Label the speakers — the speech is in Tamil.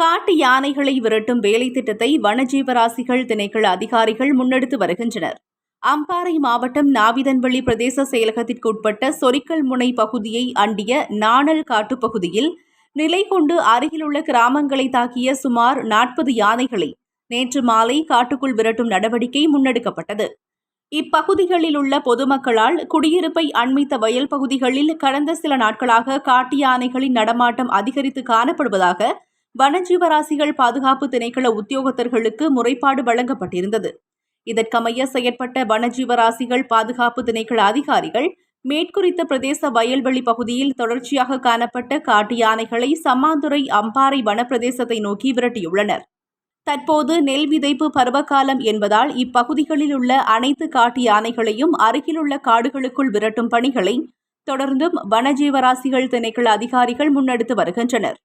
Speaker 1: காட்டு யானைகளை விரட்டும் வேலை திட்டத்தை வனஜீவராசிகள் திணைக்கள அதிகாரிகள் முன்னெடுத்து வருகின்றனர். அம்பாறை மாவட்டம் நாவிதன்வள்ளி பிரதேச செயலகத்திற்குட்பட்ட சொரிக்கல் முனை பகுதியை அண்டிய நாணல் காட்டுப்பகுதியில் நிலை கொண்டு அருகிலுள்ள கிராமங்களை தாக்கிய சுமார் நாற்பது யானைகளை நேற்று மாலை காட்டுக்குள் விரட்டும் நடவடிக்கை முன்னெடுக்கப்பட்டது. இப்பகுதிகளில் உள்ள பொதுமக்களால் குடியிருப்பை அண்மித்த வயல் பகுதிகளில் கடந்த சில நாட்களாக காட்டு யானைகளின் நடமாட்டம் அதிகரித்து காணப்படுவதாக வனஜீவராசிகள் பாதுகாப்பு திணைக்கள உத்தியோகத்தர்களுக்கு முறைப்பாடு வழங்கப்பட்டிருந்தது. இதற்கமைய செயற்பட்ட வனஜீவராசிகள் பாதுகாப்பு திணைக்கள அதிகாரிகள் மேற்குறித்த பிரதேச வயல்வெளி பகுதியில் தொடர்ச்சியாக காணப்பட்ட காட்டு யானைகளை சம்மாந்துறை அம்பாறை வனப்பிரதேசத்தை நோக்கி விரட்டியுள்ளனர். தற்போது நெல் விதைப்பு பருவகாலம் என்பதால் இப்பகுதிகளில் உள்ள அனைத்து காட்டு யானைகளையும் அருகிலுள்ள காடுகளுக்குள் விரட்டும் பணிகளை தொடர்ந்தும் வனஜீவராசிகள் திணைக்கள அதிகாரிகள் முன்னெடுத்து வருகின்றனர்.